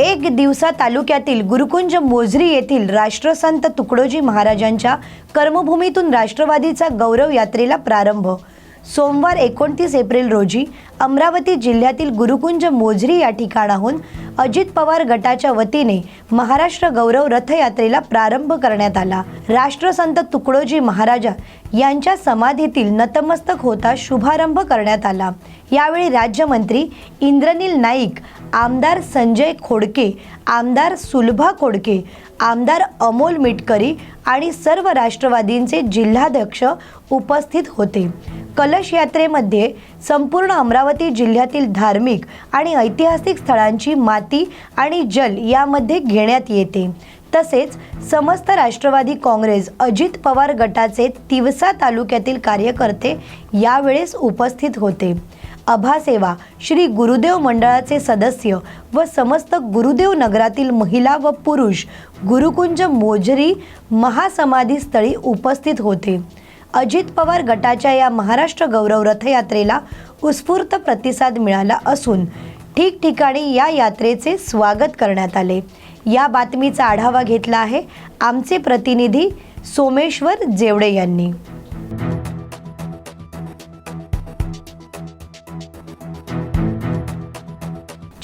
एक दिवसा तालुक्यातील गुरुकुंज मोझरी येथील राष्ट्रसंत तुकडोजी महाराजांच्या कर्मभूमीतून राष्ट्रवादीचा गौरव यात्रेला प्रारंभ. सोमवार एकोणतीस एप्रिल रोजी अमरावती जिल्ह्यातील गुरुकुंज मोझरी या ठिकाणाहून अजित पवार गटाच्या वतीने महाराष्ट्र गौरव रथयात्रेला प्रारंभ करण्यात आला. राष्ट्रसंत तुकडोजी महाराजा यांच्या समाधीतील नतमस्तक होता शुभारंभ करण्यात आला. यावेळी राज्यमंत्री इंद्रनील नाईक आमदार संजय खोडके आमदार सुलभा खोडके आमदार अमोल मिटकरी आणि सर्व राष्ट्रवादींचे जिल्हाध्यक्ष उपस्थित होते. कलश यात्रेमध्ये संपूर्ण अमरावती जिल्ह्यातील धार्मिक आणि ऐतिहासिक स्थळांची माती आणि जल यामध्ये घेण्यात येते. तसेच समस्त राष्ट्रवादी काँग्रेस अजित पवार गटाचे तिवसा तालुक्यातील कार्यकर्ते यावेळेस उपस्थित होते. अभासेवा श्री गुरुदेव मंडळाचे सदस्य व समस्त गुरुदेव नगरातील महिला व पुरुष गुरुकुंज मोजरी महासमाधीस्थळी उपस्थित होते. अजित पवार गटाच्या या महाराष्ट्र गौरव रथयात्रेला उत्स्फूर्त प्रतिसाद मिळाला असून ठिकठिकाणी या यात्रेचे स्वागत करण्यात आले. या बातमीचा आढावा घेतला आहे आमचे प्रतिनिधी सोमेश्वर जेवडे यांनी.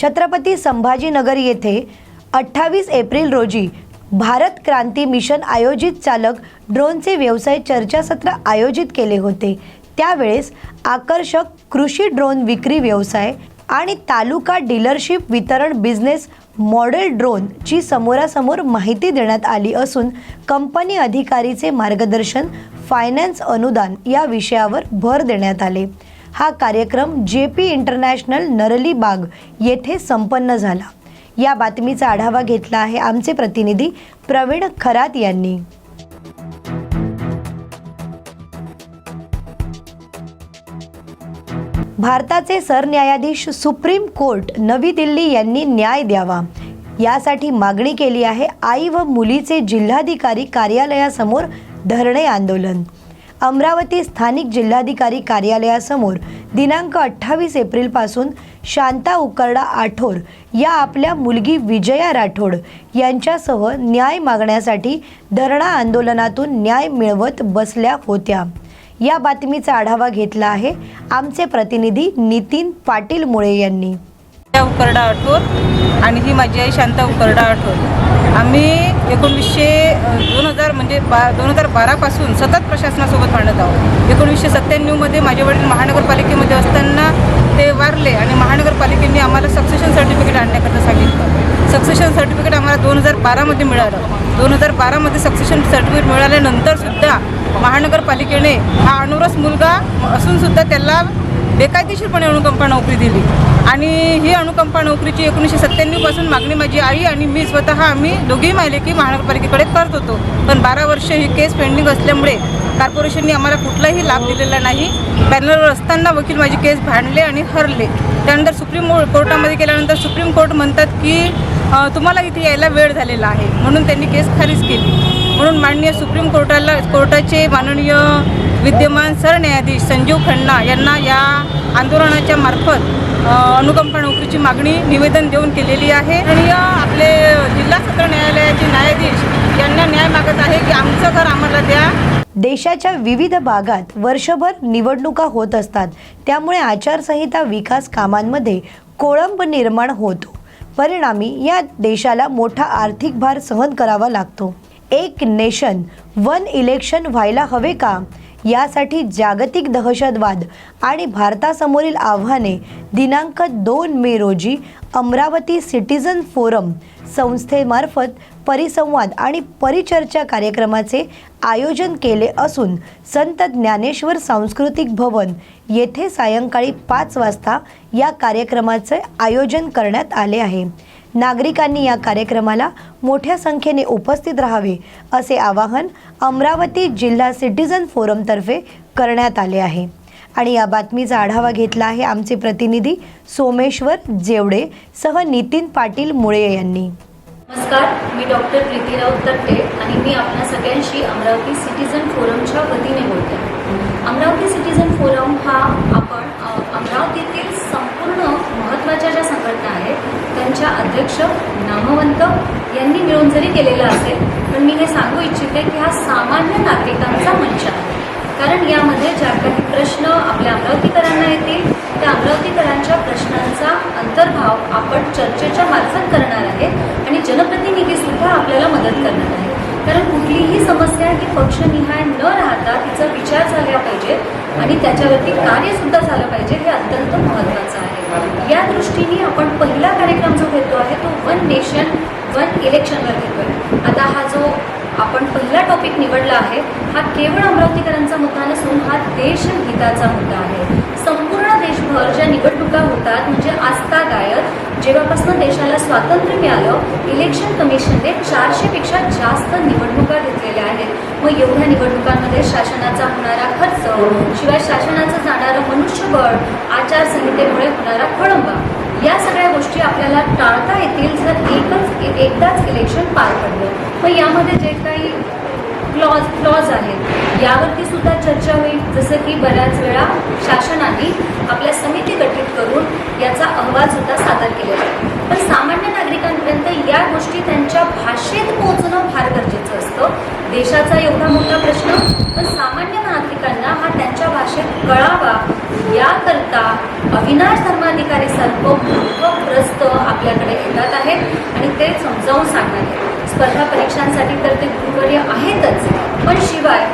छत्रपती संभाजीनगर येथे अठ्ठावीस एप्रिल रोजी भारत क्रांती मिशन आयोजित चालक ड्रोनचे व्यवसाय चर्चासत्र आयोजित केले होते. त्यावेळेस आकर्षक कृषी ड्रोन विक्री व्यवसाय आणि तालुका डीलरशिप वितरण बिझनेस मॉडेल ड्रोनची समोरासमोर माहिती देण्यात आली असून कंपनी अधिकारीचे मार्गदर्शन फायनान्स अनुदान या विषयावर भर देण्यात आले. हा कार्यक्रम जे पी इंटरनॅशनल नरली बाग येथे संपन्न झाला. या बातमीचा आढावा घेतला आहे आमचे प्रतिनिधी प्रवीण खरात यांनी. भारताचे सरन्यायाधीश सुप्रीम कोर्ट नवी दिल्ली यांनी न्याय द्यावा. यासाठी मागणी केली आहे आई व मुलीचे जिल्हाधिकारी कार्यालयासमोर धरणे आंदोलन. अमरावती स्थानिक जिल्हाधिकारी कार्यालयासमोर दिनांक अठ्ठावीस एप्रिलपासून शांता उकरडा आठोर या आपल्या मुलगी विजया राठोड यांच्यासह न्याय मागण्यासाठी धरणा आंदोलनातून न्याय मिळवत बसल्या होत्या. या बातमीचा आढावा घेतला आहे आमचे प्रतिनिधी नितीन पाटील मुळे यांनी. उकरडा आठोर आणि ही माझी आई शांता उकरडा आठोर. आम्ही एकोणवीसशे दोन हजार म्हणजे बा दोन हजार बारापासून सतत प्रशासनासोबत भांडत आहोत. एकोणीसशे सत्त्याण्णवमध्ये माझे वडील महानगरपालिकेमध्ये असताना ते वारले आणि महानगरपालिकेने आम्हाला सक्सेशन सर्टिफिकेट आणण्याकरता सांगितलं. सक्सेशन सर्टिफिकेट आम्हाला दोन हजार बारामध्ये मिळालं. दोन हजार बारामध्ये सक्सेशन सर्टिफिकेट मिळाल्यानंतरसुद्धा महानगरपालिकेने हा अनुरस मुलगा असूनसुद्धा त्याला बेकायदेशीरपणे अनुकंपा नोकरी दिली. आणि ही अनुकंपा नोकरीची एकोणीसशे सत्त्याण्णवपासून मागणी माझी आई आणि मी स्वतः आम्ही दोघेही माहिले महानगरपालिकेकडे करत होतो. पण बारा वर्ष ही केस पेंडिंग असल्यामुळे कॉर्पोरेशनने आम्हाला कुठलाही लाभ दिलेला नाही. पॅनलवर असताना वकील माझी केस भांडले आणि हरले. त्यानंतर सुप्रीम कोर्टामध्ये गेल्यानंतर सुप्रीम कोर्ट म्हणतात की तुम्हाला इथे यायला वेळ झालेला आहे. म्हणून त्यांनी केस खारीज केली. म्हणून माननीय सुप्रीम कोर्टाला कोर्टाचे माननीय विद्यमान सरन्यायाधीश संजीव खन्ना यांना या आंदोलनाच्या मार्फत अनुकंपा नोकरीची मागणी निवेदन देऊन केलेली आहे. आणि आपले जिल्हा सत्र न्यायालयाचे न्यायाधीश यांना न्याय मागत आहे की आमचं घर आम्हाला द्या. देशाच्या विविध भागात वर्षभर निवडणुका होत असतात. त्यामुळे आचारसंहिता विकास कामांमध्ये कोळंब निर्माण होतो. परिणामी या देशाला मोठा आर्थिक भार सहन करावा लागतो. एक नेशन वन इलेक्शन व्हायला हवे का? यासाठी जागतिक दहशतवाद आणि भारतासमोरील आव्हाने दिनांक दोन मे रोजी अमरावती सिटीझन फोरम संस्थेमार्फत परिसंवाद आणि परिचर्चा कार्यक्रमाचे आयोजन केले असून संत ज्ञानेश्वर सांस्कृतिक भवन येथे सायंकाळी पाच वाजता या कार्यक्रमाचे आयोजन करण्यात आले आहे. नागरिकांनी या कार्यक्रमाला मोठ्या संख्येने उपस्थित राहावे असे आवाहन अमरावती जिल्हा सिटीजन फोरमतर्फे करण्यात आले आहे. आणि या बातमीचा आढावा घेतला आहे आमचे प्रतिनिधी सोमेश्वर जेवडे सह नितीन पाटील मुळे यांनी. नमस्कार मी डॉक्टर प्रीती राऊत तट्टे आणि मी आपल्या सगळ्यांशी अमरावती सिटीजन फोरमच्या वतीने बोलते. अमरावती सिटीजन फोरम हा आपण अमरावतीतील महत्त्वाच्या ज्या संघटना आहेत त्यांच्या अध्यक्ष नामवंत यांनी मिळून जरी केलेलं असेल पण मी हे सांगू इच्छिते की हा सामान्य नागरिकांचा मंच आहे. कारण यामध्ये ज्या काही प्रश्न आपल्या अमरावतीकरांना येतील त्या अमरावतीकरांच्या प्रश्नांचा अंतर्भाव आपण चर्चेच्या मार्फत करणार आहे आणि जनप्रतिनिधीसुद्धा आपल्याला मदत करणार आहे. कारण कुठलीही समस्या ही पक्षनिहाय न राहता तिचा विचार झाला पाहिजे आणि त्याच्यावरती कार्यसुद्धा झालं पाहिजे हे अत्यंत महत्त्वाचं या दृष्टीने आपण पहिला कार्यक्रम जो घेतो आहे तो वन नेशन वन इलेक्शनवर घेतोय. आता हा जो आपण पहिला टॉपिक निवडला आहे हा केवळ अमरावतीकरांचा मुद्दा नसून हा देशहिताचा मुद्दा आहे. संपूर्ण देशभर ज्या निवडणुका होतात म्हणजे आस्था गायत जेव्हापासून देशाला स्वातंत्र्य मिळालं इलेक्शन कमिशनने चारशेपेक्षा जास्त निवडणुका घेतलेल्या आहेत. मग एवढ्या निवडणुकांमध्ये शासनाचा होणारा खर्च शिवाय शासनाचं जाणारं मनुष्यबळ आचारसंहितेमुळे होणारा खोळंबा या सगळ्या गोष्टी आपल्याला टाळता येतील जर एकच एकदाच इलेक्शन पार पडलं. मग यामध्ये जे काही क्लॉज क्लॉज आहेत यावरती सुद्धा चर्चा होईल जसं की बऱ्याच वेळा शासनाने आपल्या समिती गठीत करून याचा अहवाल सुद्धा सादर केलेला आहे पण सामान्य नागरिकांपर्यंत या गोष्टी त्यांच्या भाषेत पोहोचणं फार गरजेचं असतं. देशाचा एवढा मोठा प्रश्न पण सामान्य नागरिकांना हा त्यांच्या भाषेत कळावा याकरता अविनाश धर्माधिकारी सारखं मोठं आपल्याकडे येतात आहेत आणि ते समजावून सांगणार आहेत. स्पर्धा परीक्षांसाठी तर ते गुरुवर्य आहेतच पण शिवाय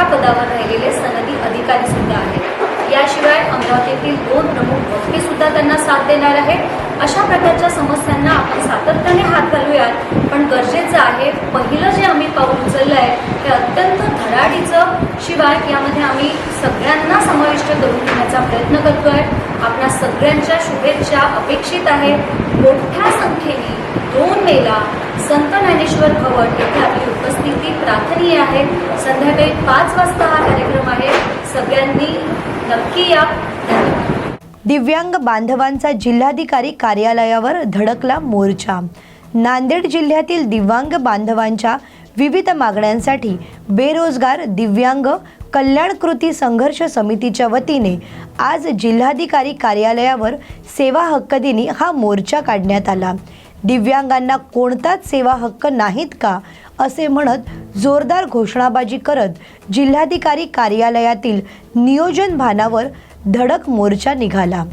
या पदावर राहिलेले सनदी अधिकारी सुद्धा आहेत. याशिवाय अमरावतीतील दोन प्रमुख वक्ते सुद्धा त्यांना साथ देणार आहेत. अशा प्रकारच्या समस्यांना आपण सातत्याने हात घालूयात. पण गरजेचं आहे पहिलं जे आम्ही पाऊल उचललं आहे ते अत्यंत धडाडीचं शिवाय यामध्ये आम्ही सगळ्यांना समाविष्ट करून घेण्याचा प्रयत्न करतोय. आपल्या सगळ्यांच्या शुभेच्छा अपेक्षित आहे मोठ्या संख्येने दोन मेला संत ज्ञानेश्वर भवन येथे आपली उपस्थिती प्रार्थनीय आहे. संध्याकाळी पाच वाजता हा कार्यक्रम आहे. सगळ्यांनी नक्की या. दिव्यांग बांधवांचा जिल्हाधिकारी कार्यालयावर धडकला मोर्चा. नांदेड जिल्ह्यातील दिव्यांग बांधवांच्या विविध मागण्यांसाठी बेरोजगार दिव्यांग कल्याण कृती संघर्ष समितीच्या वतीने आज जिल्हाधिकारी कार्यालयावर सेवा हक्क दिनी हा मोर्चा काढण्यात आला. दिव्यांगांना कोणताच सेवा हक्क नाहीत का? असे म्हणत जोरदार घोषणाबाजी करत जिल्हाधिकारी कार्यालयातील नियोजन भानावर धडक मोर्चा निघाला.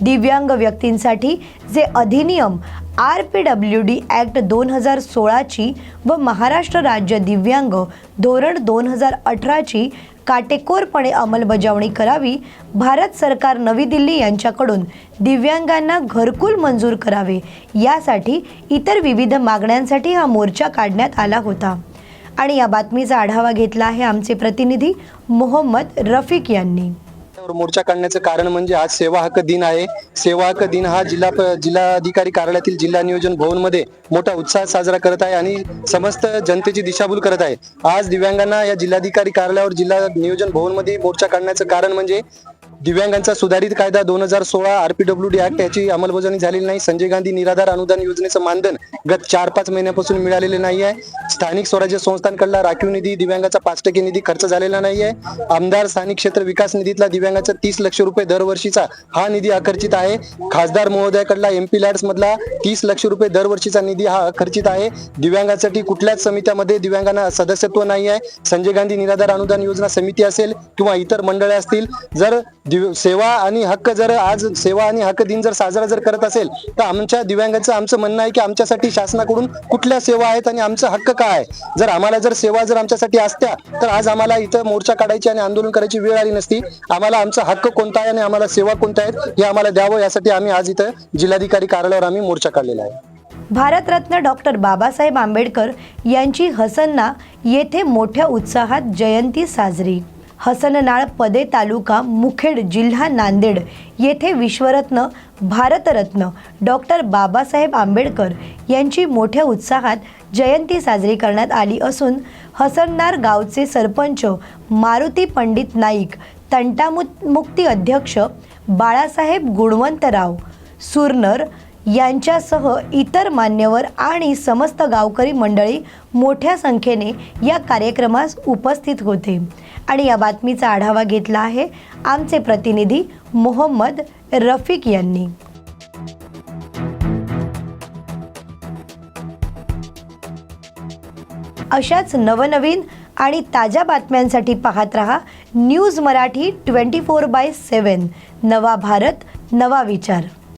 दिव्यांग व्यक्तींसाठी जे अधिनियम R P W D act दोन हजार सोळाची व महाराष्ट्र राज्य दिव्यांग धोरण दोन हजार अठराची काटेकोरपणे अंमलबजावणी करावी. भारत सरकार नवी दिल्ली यांच्याकडून दिव्यांगांना घरकुल मंजूर करावे. यासाठी इतर विविध मागण्यांसाठी हा मोर्चा काढण्यात आला होता. आणि या बातमीचा आढावा घेतला आहे आमचे प्रतिनिधी मोहम्मद रफिक यांनी. वर मोर्चा काढण्याचं कारण म्हणजे आज सेवा हक्क दिन आहे. सेवा हक्क दिन हा जिल्हा जिल्हाधिकारी कार्यालयातील जिल्हा नियोजन भवनमध्ये मोठा उत्साह साजरा करत आहे आणि समस्त जनतेची दिशाभूल करत आहे. आज दिव्यांगांना या जिल्हाधिकारी कार्यालयावर जिल्हा नियोजन भवनमध्ये मोर्चा काढण्याचं कारण म्हणजे दिव्यांगांचा सुधारित कायदा दोन हजार सोळा आरपीडब्ल्यू डी ऍक्ट याची अंमलबजावणी झालेली नाही. संजय गांधी निराधार अनुदान योजनेचं मानधन गत चार पाच महिन्यापासून मिळालेले नाही आहे स्थानिक स्वराज्य संस्थांकडला राखीव निधी दिव्यांगाचा पाच टक्के निधी खर्च झालेला नाही आहे आमदार स्थानिक क्षेत्र विकास निधीतला दिव्यांगाचा तीस लक्ष रुपये दरवर्षीचा हा निधी आकर्षित आहे. खासदार महोदयाकडला एमपी लॅड्स मधला तीस लक्ष रुपये दरवर्षीचा निधी हा आकर्षित आहे. दिव्यांगासाठी कुठल्याच समित्यामध्ये दिव्यांगांना सदस्यत्व नाही आहे संजय गांधी निराधार अनुदान योजना समिती असेल किंवा इतर मंडळे असतील जर दिव- सेवा आणि हक्क जर आज सेवा आणि हक्क दिन जर साजरा जर करत असेल तर आमच्या दिव्यांगाचं आमचं म्हणणं आहे की आमच्यासाठी शासनाकडून कुठल्या सेवा आहेत आणि आमचं हक्क काय आहे? जर आम्हाला जर सेवा जर आमच्यासाठी असत्या तर आज आम्हाला इथं मोर्चा काढायची आणि आंदोलन करायची वेळ आली नसती. आम्हाला आमचा हक्क कोणता आहे आणि आम्हाला सेवा कोणत्या आहेत हे आम्हाला द्यावं यासाठी आम्ही आज इथं जिल्हाधिकारी कार्यालयावर आम्ही मोर्चा काढलेला आहे. भारतरत्न डॉक्टर बाबासाहेब आंबेडकर यांची हसन्ना येथे मोठ्या उत्साहात जयंती साजरी. हसननाळ पदे तालुका मुखेड जिल्हा नांदेड येथे विश्वरत्न भारतरत्न डॉक्टर बाबासाहेब आंबेडकर यांची मोठ्या उत्साहात जयंती साजरी करण्यात आली असून हसननार गावचे सरपंच मारुती पंडित नाईक तंटामुक्ती अध्यक्ष बाळासाहेब गुणवंतराव सुरनर यांच्यासह इतर मान्यवर आणि समस्त गावकरी मंडळी मोठ्या संख्येने या कार्यक्रमास उपस्थित होते. आणि या बातमीचा आढावा घेतला आहे आमचे प्रतिनिधी मोहम्मद रफिक यांनी. अशाच नवनवीन आणि ताज्या बातम्यांसाठी पाहत रहा news Marathi twenty four by seven नवा भारत नवा विचार.